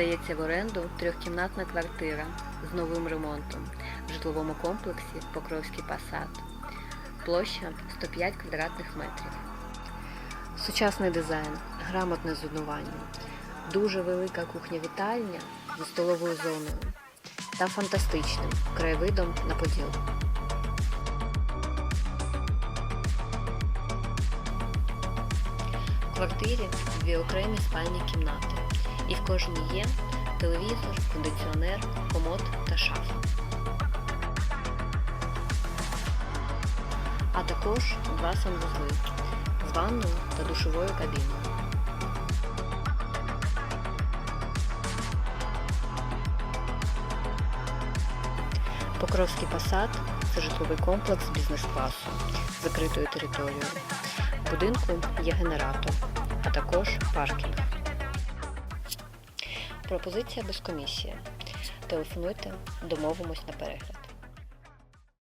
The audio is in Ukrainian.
Здається в оренду трьохкімнатна квартира з новим ремонтом в житловому комплексі Покровський Пасад. Площа 105 квадратних метрів. Сучасний дизайн, грамотне зонування, дуже велика кухня-вітальня зі столовою зоною та фантастичним краєвидом на поділ. В квартирі дві окремі спальні кімнати, і в кожній є телевізор, кондиціонер, комод та шафа. А також два санвузли з ванною та душовою кабіною. Покровський посад це житловий комплекс бізнес-класу з закритою територією. В будинку є генератор, а також паркінг. Пропозиція без комісії. Телефонуйте, домовимось на перегляд.